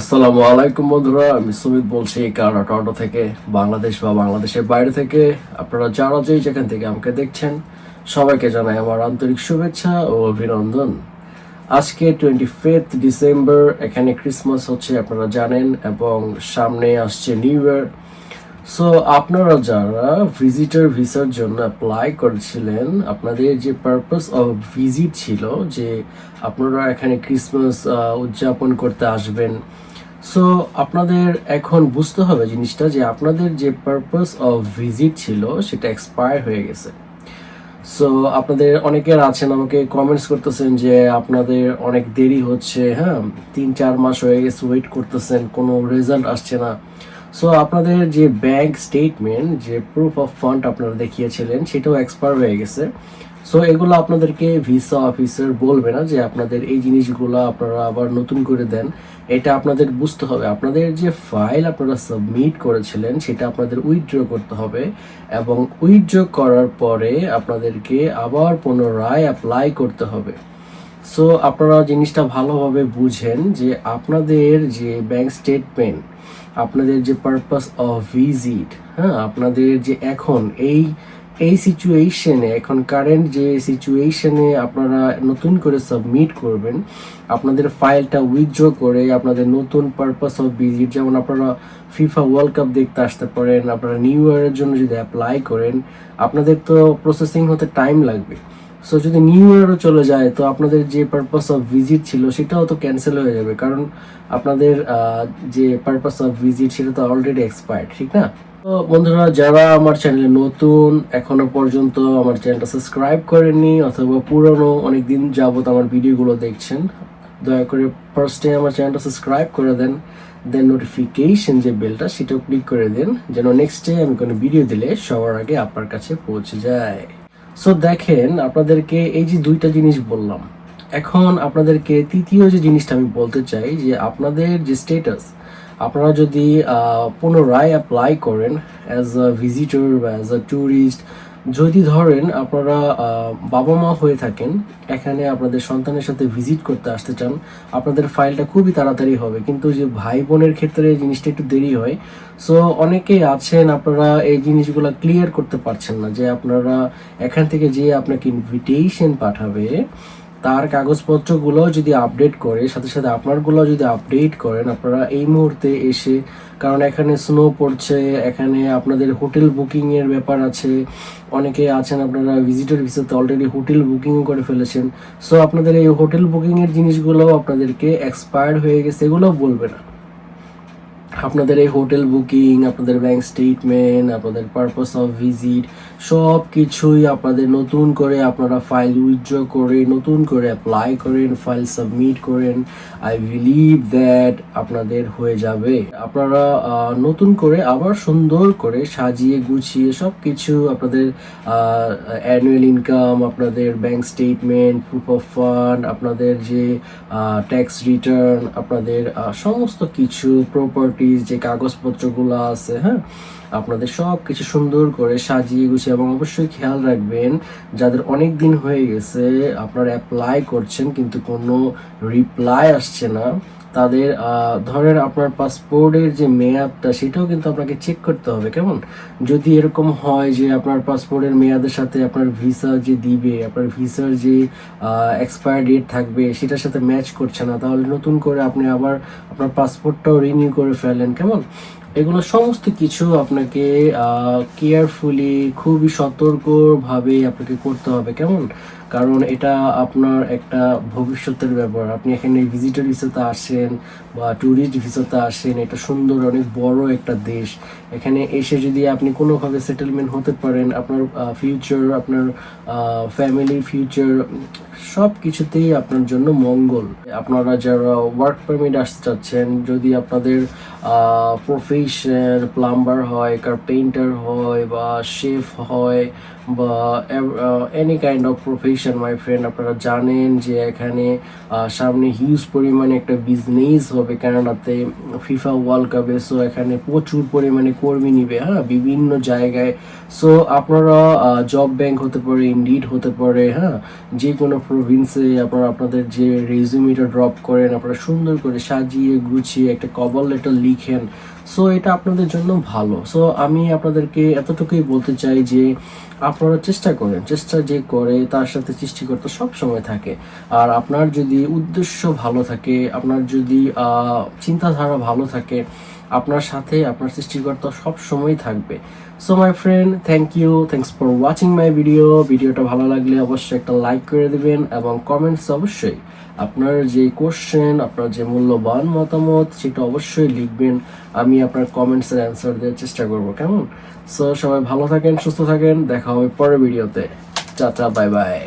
আসসালামু আলাইকুম বন্ধুরা, আমি সুমিত বলছি কানাডা, টরন্টো থেকে, বাংলাদেশ বা বাংলাদেশের বাইরে থেকে। আপনারা যারা যেই যেখান থেকে আমাকে দেখছেন, সবাইকে জানাই আমার আন্তরিক শুভেচ্ছা ও অভিনন্দন। আজকে টোয়েন্টি ফিফথ ডিসেম্বর এখানে ক্রিসমাস হচ্ছে, আপনারা জানেন, এবং সামনে আসছে নিউ ইয়ার সো আপনারা যারা ভিজিটার ভিসার জন্য অ্যাপ্লাই করেছিলেন, আপনাদের যে পারপাস অফ ভিজিট ছিল, যে আপনারা এখানে ক্রিসমাস উদযাপন করতে আসবেন। সো আপনাদের এখন বুঝতে হবে জিনিসটা যে আপনাদের যে পারপাস অফ ভিজিট ছিল, সেটা এক্সপায়ার হয়ে গেছে। সো আপনাদের অনেকের আছেন, আমাকে কমেন্টস করতেছেন যে আপনাদের অনেক দেরি হচ্ছে হ্যাঁ তিন চার মাস হয়ে গেছে ওয়েট করতেছেন, কোনো রেজাল্ট আসছে না। সো আপনাদের যে ব্যাংক স্টেটমেন্ট যে প্রুফ অফ ফান্ড আপনারা দেখিয়েছিলেন, সেটাও এক্সপায়ার হয়ে গেছে। সো এগুলো আপনাদেরকে ভিসা অফিসার বলবে না যে আপনাদের এই জিনিসগুলো আপনারা আবার নতুন করে দেন। এটা আপনাদের বুঝতে হবে। আপনাদের যে ফাইল আপনারা সাবমিট করেছিলেন, সেটা আপনাদের উইথড্র করতে হবে এবং উইথড্র করার পরে আপনাদেরকে আবার পুনরায় অ্যাপ্লাই করতে হবে। সো আপনারা জিনিসটা ভালোভাবে বুঝেন যে আপনাদের যে ব্যাংক স্টেটমেন্ট আপনাদের যে পারপাস অফ ভিজিট হ্যাঁ আপনাদের যে এখন এই এই সিচুয়েশনে এখন কারেন্ট যে সিচুয়েশনে আপনারা নতুন করে সাবমিট করবেন, আপনাদের ফাইলটা উইথড্র করে আপনাদের নতুন পারপাস অফ ভিজিট যেমন আপনারা ফিফা ওয়ার্ল্ড কাপ দেখতে আসতে পারেন, আপনারা নিউ ইয়ারের জন্য যদি অ্যাপ্লাই করেন, আপনাদের তো প্রসেসিং হতে টাইম লাগবে। সো যদি নিউ ইয়ারও চলে যায়, তো আপনাদের যে পারপাস অফ ভিজিট ছিল, সেটাও তো ক্যান্সেল হয়ে যাবে। কারণ আপনাদের যে পারপাস অফ ভিজিট সেটা তো অলরেডি এক্সপায়ার্ড ঠিক না? তো বন্ধুরা, যারা আমার চ্যানেলে নতুন, এখনও পর্যন্ত আমার চ্যানেলটা সাবস্ক্রাইব করেননি, অথবা পুরনো অনেক দিন যাবত আমার ভিডিওগুলো দেখছেন, দয়া করে ফার্স্ট ফার্স্টে আমার চ্যানেলটা সাবস্ক্রাইব করে দেন। দেন নোটিফিকেশন যে বেলটা সেটাও ক্লিক করে দেন, যেন নেক্সট ডে আমি কোনো ভিডিও দিলে সবার আগে আপনার কাছে পৌঁছে যায়। সো দেখেন, আপনাদেরকে এই যে দুইটা জিনিস বললাম। এখন আপনাদেরকে তৃতীয় যে জিনিসটা আমি বলতে চাই, যে আপনাদের যে স্টেটাস আপনারা যদি পুনরায় অ্যাপ্লাই করেন অ্যাজ আ ভিজিটর বা অ্যাজ আ ট্যুরিস্ট যদি ধরেন আপনারা বাবা মা হয়ে থাকেন, এখানে আপনাদের সন্তানের সাথে ভিজিট করতে আসতে চান, আপনাদের ফাইলটা খুবই তাড়াতাড়ি হবে। কিন্তু যে ভাই বোনের ক্ষেত্রে জিনিসটা একটু দেরি হয়। সো অনেকেই আছেন, আপনারা এই জিনিসগুলো ক্লিয়ার করতে পারছেন না যে আপনারা এখান থেকে যে আপনাকে ইনভিটেশন পাঠাবে। তার কাগজপত্রগুলো যদি আপডেট করে, সাথে সাথে আপনারগুলো যদি আপডেট করেন, আপনারা এই মুহূর্তে এসে, কারণ এখানে স্নো পড়ছে, এখানে আপনাদের হোটেল বুকিংয়ের ব্যাপার আছে, অনেকে আছেন আপনারা ভিজিটর ভিসাতে অলরেডি হোটেল বুকিংও করে ফেলেছেন। সো আপনাদের এই হোটেল বুকিংয়ের জিনিসগুলো আপনাদেরকে এক্সপায়ার্ড হয়ে গেছে, এগুলো বলবে না। আপনাদের এই হোটেল বুকিং, আপনাদের ব্যাংক স্টেটমেন্ট, আপনাদের পারপাস অফ ভিজিট সব কিছুই আপনাদের নতুন করে আপনারা ফাইল উইথড্র করে নতুন করে অ্যাপ্লাই করেন ফাইল সাবমিট করেন। আই বিলিভ দ্যাট আপনাদের হয়ে যাবে। আপনারা নতুন করে আবার সুন্দর করে সাজিয়ে গুছিয়ে সব কিছু আপনাদের অ্যানুয়াল ইনকাম আপনাদের bank statement proof of fund আপনাদের যে ট্যাক্স রিটার্ন আপনাদের সমস্ত কিছু প্রপার্টিজ যে কাগজপত্রগুলো আছে হ্যাঁ আপনাদের সব কিছু সুন্দর করে সাজিয়ে গুছিয়ে এবং অবশ্যই খেয়াল রাখবেন, যাদের অনেক দিন হয়ে গেছে, আপনারা অ্যাপ্লাই করছেন, কিন্তু কোনো রিপ্লাই আসছে না। তাদের ধরেন আপনার পাসপোর্টের যে মেয়াদটা, সেটাও কিন্তু আপনাকে চেক করতে হবে, কেমন? যদি এরকম হয় যে আপনার পাসপোর্টের মেয়াদের সাথে আপনার ভিসা যে দিবে, আপনার ভিসার যে এক্সপায়ার ডেট থাকবে, সেটার সাথে ম্যাচ করছে না, তাহলে নতুন করে আপনি আবার আপনার পাসপোর্টটাও রিনিউ করে ফেলেন, কেমন? এগুলো সমস্ত কিছু আপনাকে কেয়ারফুলি খুবই সতর্কভাবে আপনাকে করতে হবে, কেমন? কারণ এটা আপনার একটা ভবিষ্যতের ব্যাপার। আপনি এখানে ভিজিটার ভিসাতে আসেন বা ট্যুরিস্ট ভিসাতে আসেন, এটা সুন্দর, অনেক বড় একটা দেশ। এখানে এসে যদি আপনি কোনোভাবে সেটেলমেন্ট হতে পারেন, আপনার ফিউচার আপনার ফ্যামিলির ফিউচার সব কিছুতেই আপনার জন্য মঙ্গল। আপনারা যারা ওয়ার্ক পারমিট আসতে চাচ্ছেন, যদি আপনাদের প্রফেশন প্লাম্বার হয় কার্পেন্টার হয় বা শেফ হয় বা any kind of profession location my friend আপনারা জানেন যে এখানে সামনে হিউজ পরিমাণে একটা বিজনেস হবে কানাডাতে ফিফা ওয়ার্ল্ড কাপে সো এখানে প্রচুর পরিমাণে কর্মী নিবে হ্যাঁ বিভিন্ন জায়গায়। সো আপনারা জব ব্যাংক হতে পারে ইন্ডিড হতে পারে হ্যাঁ যে কোনো প্রভিন্সে আপনারা আপনাদের যে রেজিউমিটা ড্রপ করেন, আপনারা সুন্দর করে সাজিয়ে গুছিয়ে একটা কভার লেটার লিখেন। সো এটা আপনাদের জন্য ভালো। সো আমি আপনাদেরকে এতটুকুই বলতে চাই যে আপনারা চেষ্টা করেন, চেষ্টা যে করে তার সাথে সৃষ্টিকর্তা সব সময় থাকে। আর আপনার যদি উদ্দেশ্য ভালো থাকে, আপনার যদি চিন্তাধারা ভালো থাকে আপনার সাথে আপনার সৃষ্টিকর্তা সব সময় থাকবে। So my friend thank you thanks for watching my video ভিডিওটা ভালো লাগলে অবশ্যই একটা লাইক করে দেবেন এবং কমেন্টস অবশ্যই আপনার যে কোশ্চেন আপনার যে মূল্যবান মতামত, সেটা অবশ্যই লিখবেন। আমি আপনার কমেন্টসের অ্যান্সার দেওয়ার চেষ্টা করব, কেমন? সো সবাই ভালো থাকেন, সুস্থ থাকেন। দেখা হবে পরের ভিডিওতে চাচা বাই বাই